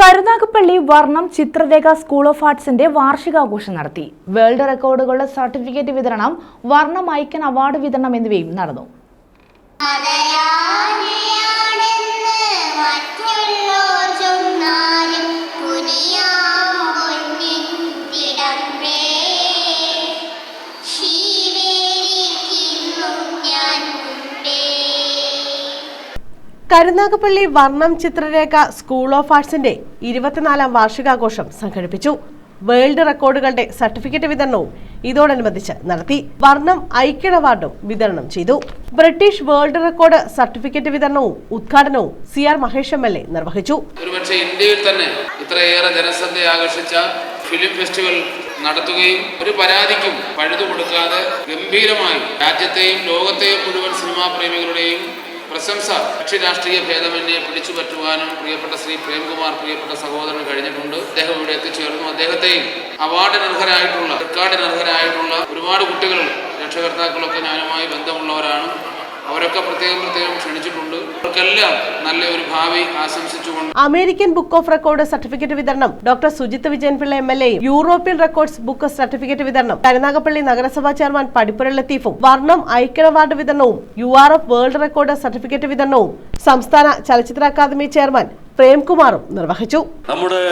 Karunagappally Varnam Chitrarekha school of ആർട്സിന്റെ വാർഷികാഘോഷം നടത്തി. വേൾഡ് റെക്കോർഡുകളുടെ സർട്ടിഫിക്കറ്റ് വിതരണം വർണം ഐക്കൻ അവാർഡ് വിതരണം എന്നിവയും നടന്നു. കരുനാഗപ്പള്ളി വർണം ചിത്രരേഖ സ്കൂൾ ഓഫ് ആർട്സിന്റെ ഇരുപത്തിനാലാം വാർഷികാഘോഷം സംഘടിപ്പിച്ചു. വേൾഡ് റെക്കോർഡുകളുടെ സർട്ടിഫിക്കറ്റ് വിതരണവും ഇതോടനുബന്ധിച്ച് നടത്തി. വർണം ഐക്യട അവാർഡും വിതരണം ചെയ്തു. ബ്രിട്ടീഷ് വേൾഡ് റെക്കോർഡ് സർട്ടിഫിക്കറ്റ് വിതരണവും ഉദ്ഘാടനവും C R Mahesh M L A നിർവഹിച്ചു. ഒരുപക്ഷെ ഇന്ത്യയിൽ തന്നെ ഇത്രയേറെ ജനശ്രദ്ധ ആകർഷിച്ച ഫിലിം ഫെസ്റ്റിവൽ നടത്തുകയും ഒരു പരാതിക്കും പഴുതു കൊടുക്കാതെ ഗംഭീരമായി രാജ്യത്തെയും ലോകത്തെയും മുഴുവൻ സിനിമാ പ്രേമികളുടെയും പ്രശംസ. കക്ഷി രാഷ്ട്രീയ ഭേദമന്യെ പിടിച്ചു പറ്റുവാനും പ്രിയപ്പെട്ട ശ്രീ പ്രേംകുമാർ പ്രിയപ്പെട്ട സഹോദരൻ കഴിഞ്ഞിട്ടുണ്ട്. അദ്ദേഹം ഇവിടെ എത്തിച്ചേർന്നു. അദ്ദേഹത്തെയും അവാർഡിന് അർഹരായിട്ടുള്ള റെക്കോർഡിന് അർഹരായിട്ടുള്ള ഒരുപാട് കുട്ടികൾ രക്ഷകർത്താക്കളൊക്കെ ഞാനുമായി ബന്ധമുള്ളവരാണ്. അവരൊക്കെ പ്രത്യേകം പ്രത്യേകം ക്ഷണിച്ചിട്ടുണ്ട്. അവർക്കെല്ലാം നല്ല ഒരു ഭാവി ആശംസിച്ചുകൊണ്ട് American book of record certificate വിതരണം. Doctor Sujith Vijayanpillai M L എയും യൂറോപ്യൻ റെക്കോർഡ്സ് ബുക്ക് സർട്ടിഫിക്കറ്റ് വിതരണം. കരുനാഗപ്പള്ളി നഗരസഭാ ചെയർമാൻ പടിപ്പുര ലത്തീഫും വർണം ഐക്യ അവാർഡ് വിതരണവും U R F world record certificate വിതരണവും സംസ്ഥാന ചലച്ചിത്ര അക്കാദമി ചെയർമാൻ പ്രേംകുമാറും നിർവഹിച്ചു. നമ്മുടെ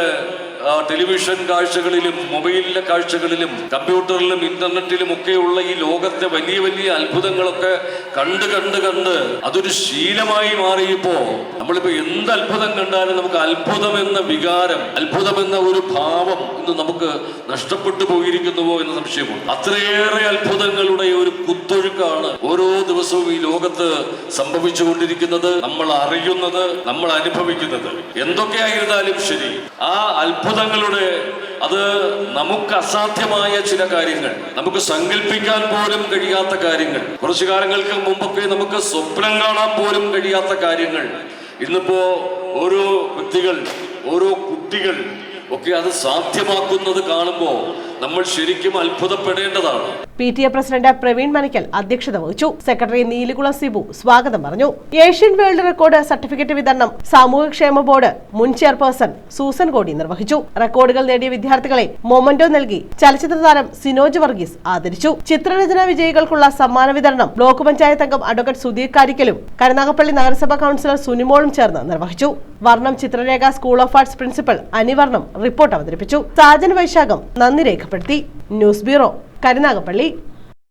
ടെലിവിഷൻ കാഴ്ചകളിലും മൊബൈലിലെ കാഴ്ചകളിലും കമ്പ്യൂട്ടറിലും ഇന്റർനെറ്റിലും ഒക്കെയുള്ള ഈ ലോകത്തെ വലിയ വലിയ അത്ഭുതങ്ങളൊക്കെ കണ്ട് കണ്ട് കണ്ട് അതൊരു ശീലമായി മാറിയപ്പോ. നമ്മളിപ്പോ എന്ത് അത്ഭുതം കണ്ടാലും നമുക്ക് അത്ഭുതം എന്ന വികാരം അത്ഭുതം എന്ന ഒരു ഭാവം ഇന്ന് നമുക്ക് നഷ്ടപ്പെട്ടു പോയിരിക്കുന്നുവോ എന്ന സംശയമുണ്ട്. അത്രയേറെ അത്ഭുതങ്ങളുടെ ഒരു കുത്തൊഴുക്കാണ് ഓരോ ദിവസവും ഈ ലോകത്ത് സംഭവിച്ചുകൊണ്ടിരിക്കുന്നത്. നമ്മൾ അറിയുന്നത് നമ്മൾ അനുഭവിക്കുന്നത്. എന്തൊക്കെയായിരുന്നാലും ശരി ആ അത്ഭുതങ്ങളുടെ അത് നമുക്ക് അസാധ്യമായ ചില കാര്യങ്ങൾ. നമുക്ക് സങ്കല്പിക്കാൻ പോലും കഴിയാത്ത കാര്യങ്ങൾ. കുറച്ചു കാലങ്ങൾക്ക് മുമ്പൊക്കെ നമുക്ക് സ്വപ്നം കാണാൻ പോലും കഴിയാത്ത കാര്യങ്ങൾ. ഇന്നിപ്പോ ഓരോ വ്യക്തികൾ ഓരോ കുട്ടികൾ ഒക്കെ അത് സാധ്യമാക്കുന്നത് കാണുമ്പോൾ നമ്മൾ ശരിക്കും അത്ഭുതപ്പെടേണ്ടതാണ്. P T A president Praveen Manikkal അധ്യക്ഷത വഹിച്ചു. സെക്രട്ടറി നീലികുളം സിബു സ്വാഗതം പറഞ്ഞു. ഏഷ്യൻ വേൾഡ് റെക്കോർഡ് സർട്ടിഫിക്കറ്റ് വിതരണം സാമൂഹ്യക്ഷേമ ബോർഡ് മുൻ ചെയർപേഴ്സൺ സൂസൻ കോടി നിർവഹിച്ചു. റെക്കോർഡുകൾ നേടിയ വിദ്യാർത്ഥികളെ മൊമന്റോ നൽകി. ചലച്ചിത്ര താരം സിനോജ് വർഗീസ് ആദരിച്ചു. ചിത്രരചന വിജയികൾക്കുള്ള സമ്മാന വിതരണം ബ്ലോക്ക് പഞ്ചായത്ത് അംഗം അഡ്വക്കേറ്റ് സുധീർ കാരിക്കലും കരുനാഗപ്പള്ളി നഗരസഭാ കൌൺസിലർ സുനിമോളും ചേർന്ന് നിർവഹിച്ചു. Varnam Chitrarekha school of arts principal Anivarnam report അവതരിപ്പിച്ചു. സാജൻ വൈശാഖം നന്ദി രേഖപ്പെടുത്തി ന്യൂസ് ബ്യൂറോ കരുനാഗപ്പള്ളി